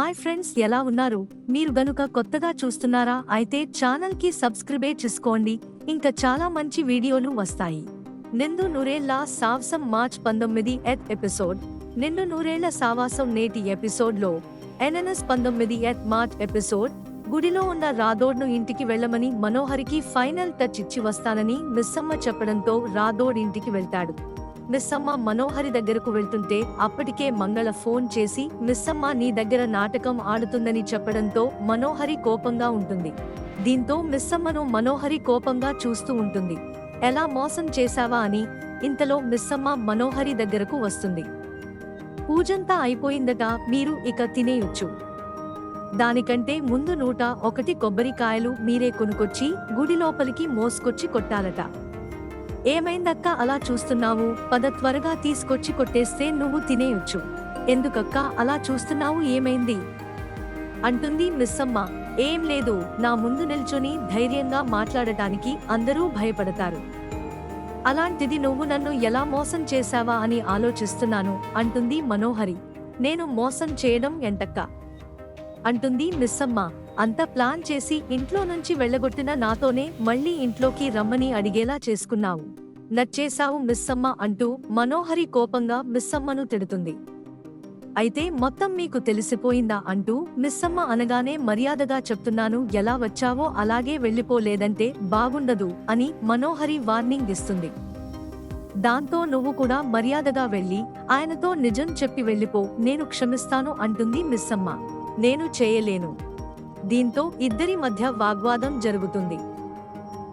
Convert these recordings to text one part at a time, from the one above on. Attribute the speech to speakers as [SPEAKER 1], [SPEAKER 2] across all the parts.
[SPEAKER 1] Hi friends ఎలా ఉన్నారు? మీరు గనుక కొత్తగా చూస్తున్నారా అయితే ఛానల్కి సబ్స్క్రైబే చేసుకోండి. ఇంకా చాలా మంచి వీడియోలు వస్తాయి. నిండు నూరేళ్ళ సావసం మార్చ్ పంతొమ్మిది ఎత్ ఎపిసోడ్. నిండు నూరేళ్ళ సావాసం నేటి ఎపిసోడ్లో ఎన్ఎన్ఎస్ పంతొమ్మిది ఎత్ మార్చ్ ఎపిసోడ్. గుడిలో ఉన్న రాథోడ్ను ఇంటికి వెళ్ళమని మనోహరికి ఫైనల్ టచ్ ఇచ్చి వస్తానని మిస్సమ్మ చెప్పడంతో రాథోడ్ ఇంటికి వెళ్తాడు. మిస్సమ్మ మనోహరి దగ్గరకు వెళ్తుంటే అప్పటికే మంగళ ఫోన్ చేసి మిస్సమ్మ నీ దగ్గర నాటకం ఆడుతుందని చెప్పడంతో మనోహరి కోపంగా ఉంటుంది. దీంతో మిస్సమ్మను మనోహరి కోపంగా చూస్తూ ఉంటుంది. ఎలా మోసం చేశావా అని ఇంతలో మిస్సమ్మ మనోహరి దగ్గరకు వస్తుంది. పూజంతా అయిపోయిందట మీరు ఇక తినేయొచ్చు. దానికంటే ముందు నూట ఒకటి కొబ్బరికాయలు మీరే కొనుకొచ్చి గుడి లోపలికి మోసుకొచ్చి కొట్టాలట. ఏమైందక్క? అలా చూస్తున్నావు. పద త్వరగా తీసుకొచ్చి కొట్టేస్తే నువ్వు తినేయొచ్చు. ఎందుకక్క? అలా చూస్తున్నావు ఏమైంది? అంటుంది మిస్సమ్మ. ఏం లేదు. నా ముందు నిల్చొని ధైర్యంగా మాట్లాడటానికి అందరూ భయపడతారు. అలాంటిది నువ్వు నన్ను ఎలా మోసం చేశావా అని ఆలోచిస్తున్నాను అంటుంది మనోహరి. నేను మోసం చేయడం ఎంటక్క అంటుంది మిస్సమ్మ. అంత ప్లాన్ చేసి ఇంట్లో నుంచి వెళ్ళగొట్టిన నాతోనే మళ్ళీ ఇంట్లోకి రమ్మని అడిగేలా చేసుకున్నావు. నచ్చేశావు మిస్సమ్మ అంటూ మనోహరి కోపంగా మిస్సమ్మను తిడుతుంది. అయితే మొత్తం మీకు తెలిసిపోయిందా అంటూ మిస్సమ్మ అనగానే మర్యాదగా చెప్తున్నాను ఎలా వచ్చావో అలాగే వెళ్ళిపోలేదంటే బాగుండదు అని మనోహరి వార్నింగ్ ఇస్తుంది. దాంతో నువ్వు కూడా మర్యాదగా వెళ్ళి ఆయనతో నిజం చెప్పి వెళ్ళిపో నేను క్షమిస్తాను అంటుంది మిస్సమ్మ. నేను చేయలేను. దీంతో ఇద్దరి మధ్య వాగ్వాదం జరుగుతుంది.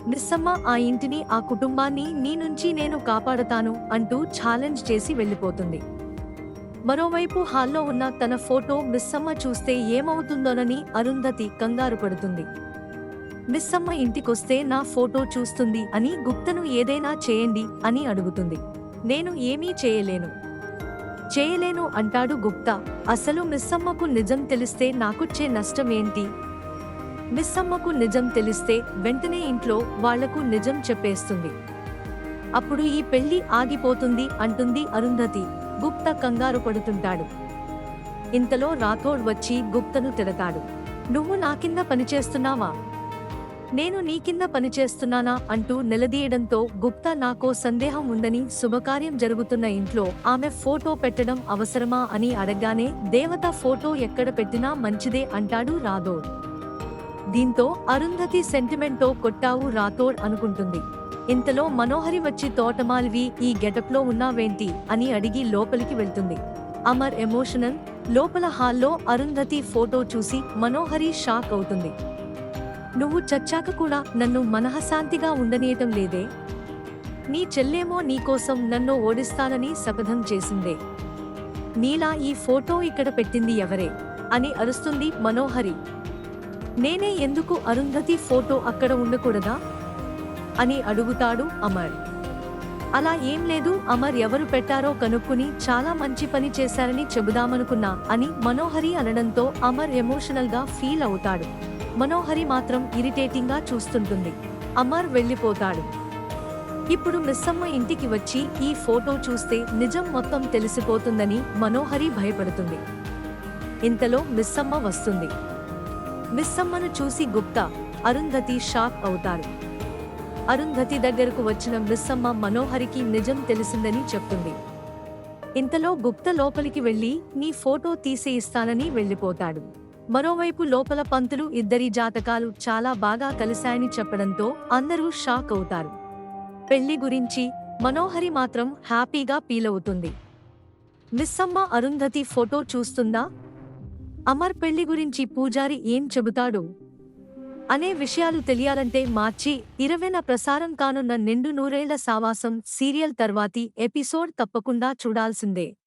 [SPEAKER 1] మిస్సమ్మ ఆ ఇంటిని ఆ కుటుంబాన్ని నీ నుంచి నేను కాపాడతాను అంటూ ఛాలెంజ్ చేసి వెళ్ళిపోతుంది. మరోవైపు హాల్లో ఉన్న తన ఫోటో మిస్సమ్మ చూస్తే ఏమవుతుందోనని అరుంధతి కంగారు పడుతుంది. మిస్సమ్మ ఇంటికొస్తే నా ఫోటో చూస్తుంది అని గుప్తను ఏదైనా చేయండి అని అడుగుతుంది. నేను ఏమీ చేయలేను. చేయలేను అంటాడు గుప్తా. అసలు మిస్సమ్మకు నిజం తెలిస్తే నాకుచ్చే నష్టం ఏంటి? మిస్సమ్మకు నిజం తెలిస్తే వెంటనే ఇంట్లో వాళ్ళకు నిజం చెప్పేస్తుంది. అప్పుడు ఈ పెళ్ళి ఆగిపోతుంది అంటుంది అరుంధతి. గుప్త కంగారు పడుతుంటాడు. ఇంతలో రాథోడ్ వచ్చి గుప్తను తిడతాడు. నువ్వు నా కింద పనిచేస్తున్నావా నేను నీ కింద పనిచేస్తున్నానా అంటూ నిలదీయడంతో గుప్తా నాకో సందేహం ఉందని శుభకార్యం జరుగుతున్న ఇంట్లో ఆమె ఫోటో పెట్టడం అవసరమా అని అడగగానే దేవత ఫోటో ఎక్కడ పెట్టినా మంచిదే అంటాడు రాథోడ్. దీంతో అరుంధతి సెంటిమెంట్తో కొట్టావు రాథోడ్ అనుకుంటుంది. ఇంతలో మనోహరి వచ్చి తోటమాల్వి ఈ గెటప్లో ఉన్నావేంటి? అని అడిగి లోపలికి వెళ్తుంది. అమర్ ఎమోషనల్. లోపల హాల్లో అరుంధతి ఫోటో చూసి మనోహరి షాక్ అవుతుంది. నువ్వు చచ్చాక కూడా నన్ను మనఃశాంతిగా ఉండనీయటం లేదే? నీ చెల్లేమో నీకోసం నన్ను ఓడిస్తానని శపథం చేసిందే. నీలా ఈ ఫోటో ఇక్కడ పెట్టింది ఎవరే? అని అరుస్తుంది మనోహరి. నేనే ఎందుకు అరుంధతి ఫోటో అక్కడ ఉండకూడదా? అని అడుగుతాడు అమర్. అలా ఏం లేదు అమర్ ఎవరు పెట్టారో కనుక్కుని చాలా మంచి పని చేశారని చెబుదామనుకున్నా అని మనోహరి అనడంతో అమర్ ఎమోషనల్గా ఫీల్ అవుతాడు. మనోహరి మాత్రం ఇరిటేటింగ్గా చూస్తుంటుంది. అమర్ వెళ్ళిపోతాడు. ఇప్పుడు మిస్సమ్మ ఇంటికి వచ్చి ఈ ఫోటో చూస్తే నిజం మొత్తం తెలిసిపోతుందని మనోహరి భయపడుతుంది. ఇంతలో మిస్సమ్మ వస్తుంది. మిస్సమ్మను చూసి గుప్తా అరుంధతి షాక్ అవుతారు. అరుంధతి దగ్గరకు వచ్చిన మిస్సమ్మ మనోహరికి నిజం తెలిసిందని చెప్తుంది. ఇంతలో గుప్త లోపలికి వెళ్ళి నీ ఫోటో తీసి ఇస్తానని వెళ్ళిపోతాడు. మరోవైపు లోపల పంతులు ఇద్దరి జాతకాలు చాలా బాగా కలిశాయని చెప్పడంతో అందరూ షాక్ అవుతారు. పెళ్ళి గురించి మనోహరి మాత్రం హ్యాపీగా ఫీలవుతుంది. మిస్సమ్మ అరుంధతి ఫోటో చూస్తుందా? అమర్ పెళ్ళి గురించి పూజారి ఏం చెబుతాడు? అనే విషయాలు తెలియాలంటే మార్చి ఇరవైన ప్రసారం కానున్న నిండు నూరేళ్ళ సావాసం సీరియల్ తర్వాతి ఎపిసోడ్ తప్పకుండా చూడాల్సిందే.